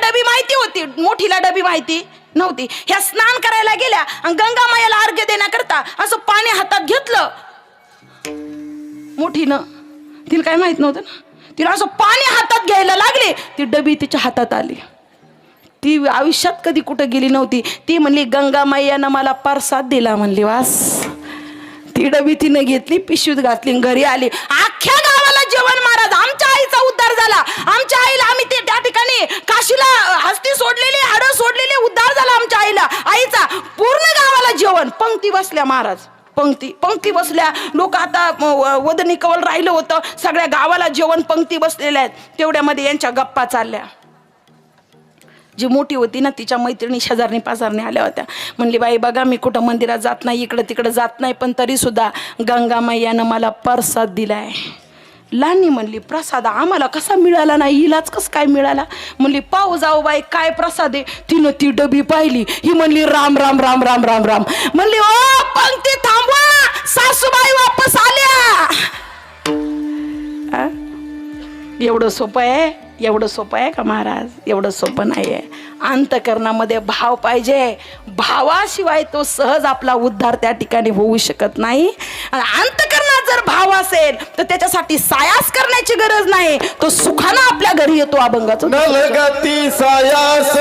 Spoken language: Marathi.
डबी माहिती होती मोठीला डबी माहिती नव्हती. ह्या स्नान करायला गेल्या आणि गंगा मायाला अर्घ्य देण्याकरता असं पाणी हातात घेतलं. मोठीनं तिला काय माहीत नव्हतं ना? तिला असं पाणी हातात घ्यायला लागले ती डबी तिच्या हातात आली. ती आयुष्यात कधी कुठं गेली नव्हती. ती म्हणली गंगा मैयानं मला परसाद दिला म्हणली वास. ती डबी तिनं घेतली पिशवीत घातली घरी आली. अख्ख्या गावाला जेवण महाराज आमच्या आईचा उद्धार झाला. आमच्या आईला आम्ही ते त्या ठिकाणी काशीला हस्ती सोडलेली हाडं सोडलेली उद्धार झाला आमच्या आईला आईचा पूर्ण गावाला जेवण पंक्ती बसल्या महाराज. पंक्ती पंक्ती बसल्या. लोक आता व- वदनी कवल राहिलं होतं. सगळ्या गावाला जेवण पंक्ती बसलेल्या आहेत. तेवढ्यामध्ये यांच्या गप्पा चालल्या. जी मोठी होती ना तिच्या मैत्रिणी शेजारणी पाजारणी आल्या होत्या. म्हणली बाई बघा मी कुठं मंदिरात जात नाही इकडं तिकडं जात नाही पण तरी सुद्धा गंगा मला प्रसाद दिलाय. लानी म्हणली प्रसाद आम्हाला कसा मिळाला नाही? हिलाच कसं काय मिळाला? म्हणली पाहू जाऊ बाई काय प्रसाद आहे? तिनं ती डबी पाहिली. ही म्हणली राम राम राम राम राम राम. म्हणली ओ पंक्ती थांबवा. सासूबाई वापस आल्या. एवढं सोपं आहे? एवढं सोपं आहे का महाराज? एवढं सोपं नाही आहे अंतकरणामध्ये भाव पाहिजे. भावाशिवाय तो सहज आपला उद्धार त्या ठिकाणी होऊ शकत नाही. अंत जर भाव असेल तर त्याच्यासाठी सायास करण्याची गरज नाही. तो सुखानं आपल्या घरी येतो अभंगाचा. नलगती सायास.